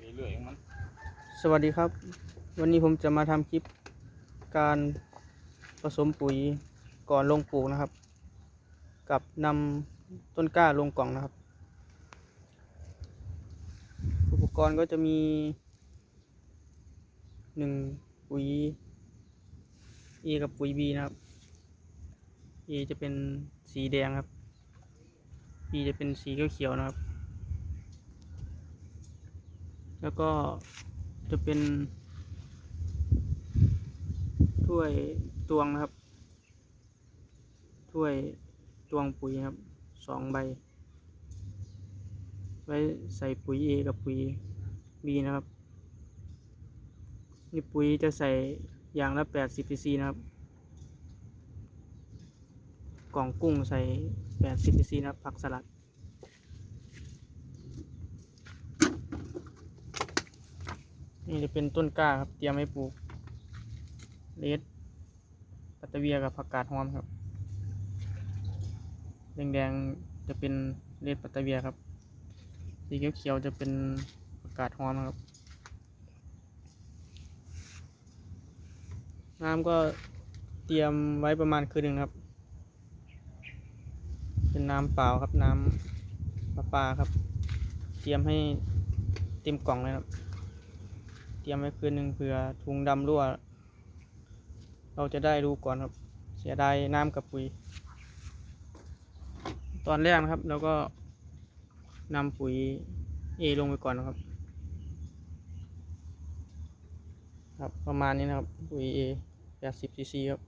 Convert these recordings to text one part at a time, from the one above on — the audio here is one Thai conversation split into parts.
เรื่อยๆของมันสวัสดีครับ วันนี้ผมจะมาทำคลิปการผสมปุ๋ยก่อนลงปลูกนะครับ กับนำต้นกล้าลงกล่องนะครับ อุปกรณ์ก็จะมีหนึ่งปุ๋ย A กับปุ๋ย B นะครับ A จะเป็นสีแดงครับ B จะเป็นสีเขียวๆนะครับ แล้วก็จะเป็นถ้วยตวงนะครับ ถ้วยตวงปุ๋ยครับสองใบ ไว้ใส่ปุ๋ย A กับปุ๋ย B นะครับ นี่ปุ๋ยจะใส่อย่างละ 80 cc นะครับ กล่องกุ้งใส่ 80 cc นะครับผักสลัด นี่จะเป็นต้นกล้าครับเตรียมให้ปลูกเลดปัตตเวียกับผักกาดหอมครับ แดงๆจะเป็นเลดปัตตเวียครับสีเขียวๆจะเป็นผักกาดหอมครับน้ำก็เตรียมไว้ประมาณคืนหนึ่งครับ เป็นน้ำเปล่าครับน้ำประปาครับ เตรียมให้เต็มกล่องเลยครับ รียมไว้คืนหนึ่งเผื่อถุงดำรั่ว เราจะได้รู้ก่อนครับ เสียดายน้ำกับปุ๋ย ตอนแรกนะครับเราก็นำปุ๋ย A ลงไปก่อนนะครับ ครับประมาณนี้นะครับ ปุ๋ย A 80 cc ครับ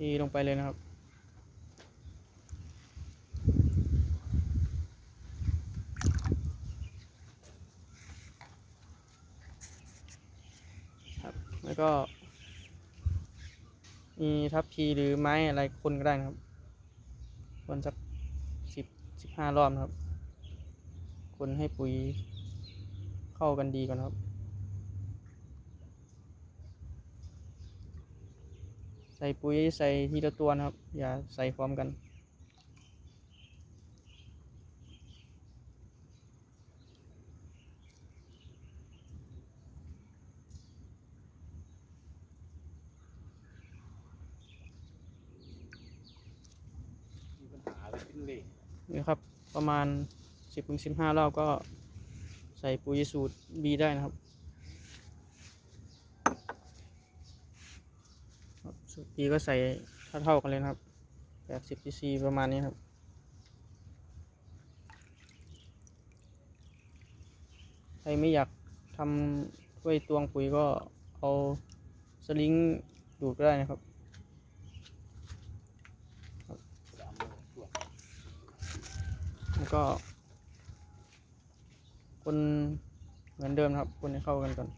A ลงไปเลยนะครับ แล้วก็ มีทับพีหรือไม้อะไรคนก็ได้นะครับ คนสักสิบสิบห้ารอบนะครับ คนให้ปุ๋ยเข้ากันดีก่อนครับ ใส่ปุ๋ยใส่ทีละตัวนะครับ อย่าใส่พร้อมกัน มีปัญหาอะไรขึ้นเลย นี่ครับ ประมาณสิบถึงสิบห้ารอบก็ใส่ปุ๋ยสูตร B ได้นะครับ สูตร B ก็ใส่เท่าๆกันเลยนะครับแปดสิบ cc ประมาณนี้ครับใครไม่อยากทำถ้วยตวงปุ๋ยก็เอาสลิงดูดก็ได้นะครับ สามโมงตรวจ แล้ว ก็ คนเหมือนเดิมครับ คนให้เข้ากันก่อน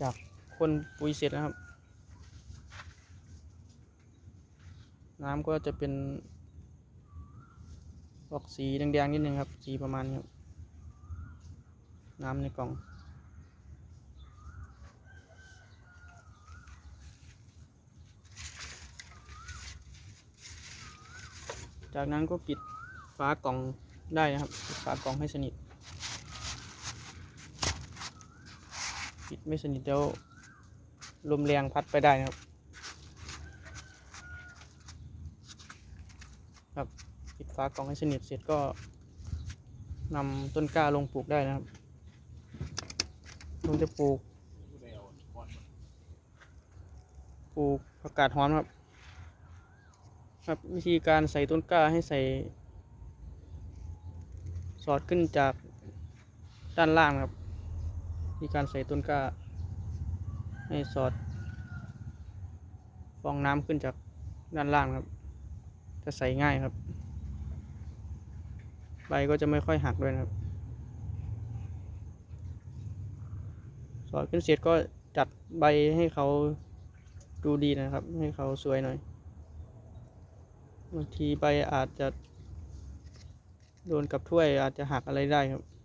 จากคนปุ๋ยเสร็จนะครับ น้ำก็จะเป็นออกสีแดงๆนิดนึงครับ สีประมาณนี้ครับ น้ำในกล่อง จากนั้นก็ปิดฝากล่องได้นะครับปิดฝากล่องให้สนิท ปิดไม่สนิทเดี๋ยวลมแรงพัดไปได้นะครับ ครับปิดฝากล่องให้สนิทเสร็จก็นำต้นกล้าลงปลูกได้นะครับผมจะปลูก ปลูกผักกาดหอมครับ ครับวิธีการใส่ต้นกล้าให้ใส่ สอดขึ้นจากด้านล่างครับ วิธีการใส่ต้นกล้า ให้สอด ฟองน้ำขึ้นจากด้านล่างครับ จะใส่ง่ายครับ ใบก็จะไม่ค่อยหักด้วยนะครับ สอดขึ้นเสร็จก็จัดใบให้เขาดูดีนะครับ ให้เขาสวยหน่อย บางทีใบอาจจะโดนกับถ้วยอาจจะหักอะไรได้ครับ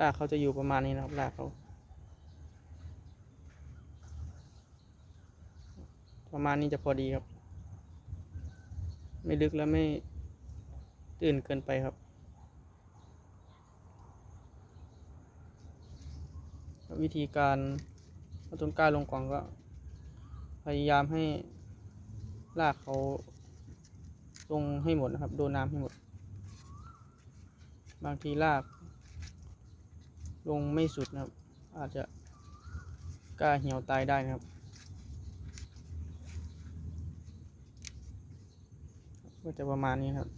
รากเขาจะอยู่ประมาณนี้นะครับรากเขา ประมาณนี้จะพอดีครับ ไม่ลึกและไม่ตื่นเกินไปครับวิธีการเอาต้นกล้าลงกล่องก็ พยายามให้รากเขาลงให้หมดนะครับ โดนน้ำให้หมด บางทีราก ลงไม่สุดนะครับ อาจจะกล้าเหี่ยวตายได้นะครับ ก็จะประมาณนี้ครับ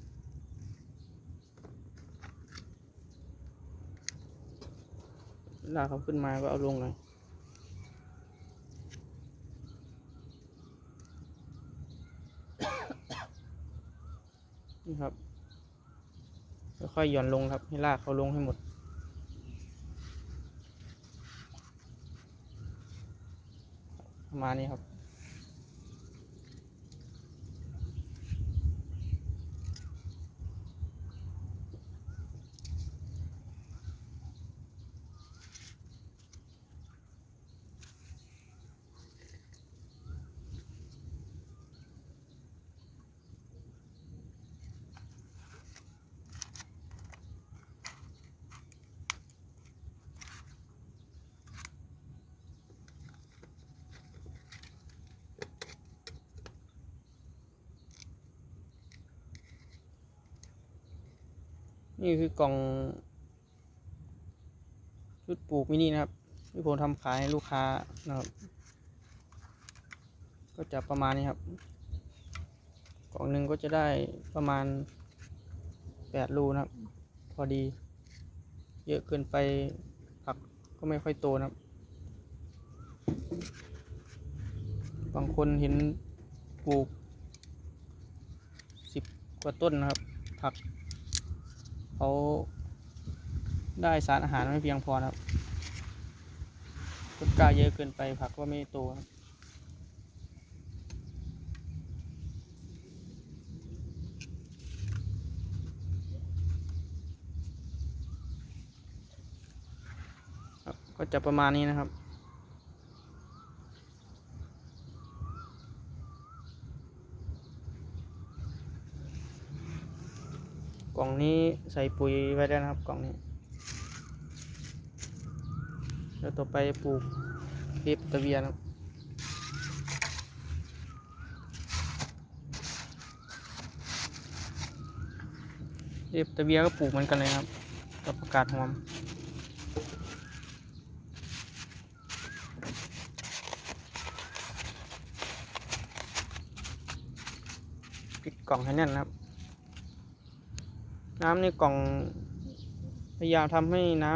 ลากเขาขึ้นมาก็เอาลงเลยนี่ครับค่อยๆหย่อนลงครับ ให้ลากเขาลงให้หมด ประ มาณนี้ครับ นี่คือกล่องชุดปลูกมินินะครับที่ผมทำขายให้ลูกค้านะครับ ก็จะประมาณนี้ครับ กล่องหนึ่งก็จะได้ประมาณแปดรูนะครับ พอดี เยอะเกินไปผักก็ไม่ค่อยโตนะครับ บางคนเห็นปลูกสิบกว่าต้นนะครับ ผัก เขาได้สารอาหารไม่เพียงพอครับต้นกล้าเยอะเกินไปผักก็ไม่โตครับครับก็จะประมาณนี้นะครับ ล่องนี้ใส่ปุ๋ยไว้แล้วนะครับกล่องนี้ แล้วต่อไปปลูกเรียบตะเวียนะครับเรียบตะเวียก็ปลูกเหมือนกันเลยครับ กับประกาศหอมปิดกล่องให้แน่นนะครับ น้ำในกล่องพยายามทำให้น้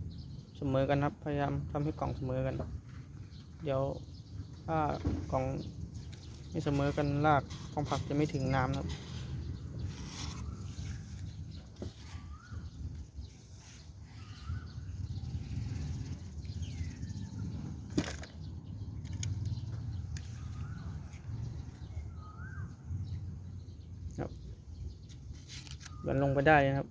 ำเสมอกันครับ พยายามทำให้กล่องเสมอกัน เดี๋ยวถ้ากล่องไม่เสมอกันรากของผักจะไม่ถึงน้ำครับครับ หย่อนลงไปได้นะครับ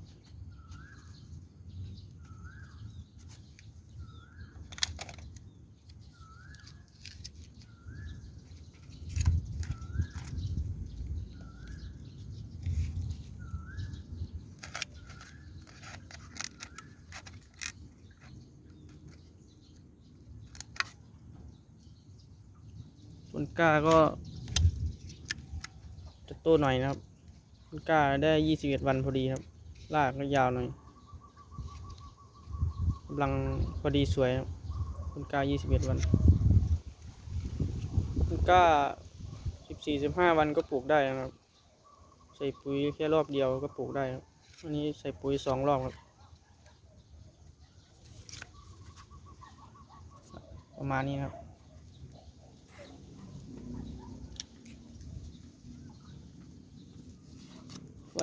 ส่วนกล้าก็จะโตหน่อยนะครับ ก้าได้ยี่สิบเอ็ดวันพอดีครับรากก็ยาวหน่อยกำลังพอดีสวยครับต้นกล้ายี่สิบเอ็ดวันต้นกล้าสิบสี่สิบห้าวันก็ปลูกได้นะครับ ใส่ปุ๋ยแค่รอบเดียวก็ปลูกได้ครับอันนี้ใส่ปุ๋ยสองรอบครับ ประมาณนี้ครับ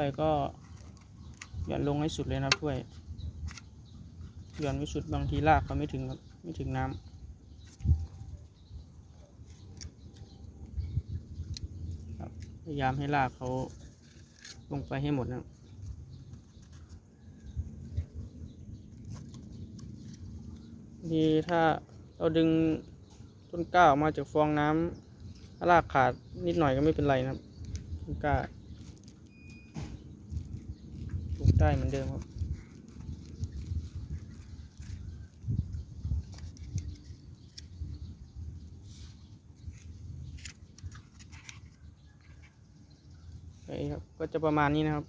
ว้ก็หย่อนลงให้สุดเลยนะถ้วยหย่อนไม่สุดบางทีรากเขาไม่ถึงครับไม่ถึงน้ำครับพยายามให้รากเขาลงไปให้หมดนะครับดีถ้าเราดึงต้นก้าออกมาจากฟองน้ำถ้ารากขาดนิดหน่อยก็ไม่เป็นไรนะครับต้นก้า ปลูก ได้เหมือนเดิมครับโอเคครับ ก็จะประมาณนี้นะครับ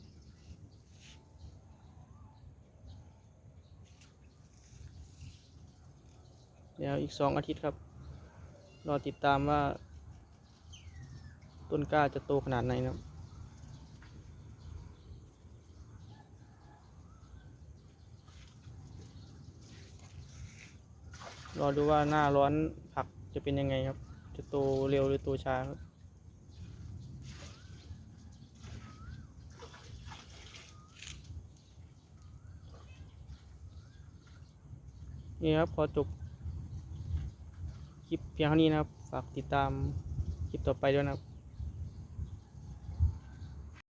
เดี๋ยวอีกสองอาทิตย์ครับ รอติดตามว่า ต้นกล้าจะโตขนาดไหนนะครับ รอดูว่าหน้าร้อนผักจะเป็นยังไงครับ จะโตเร็วหรือโตช้าครับนี่ครับพอจบคลิปเพียงเท่านี้นะครับ ฝากติดตามคลิปต่อไปด้วยนะครับ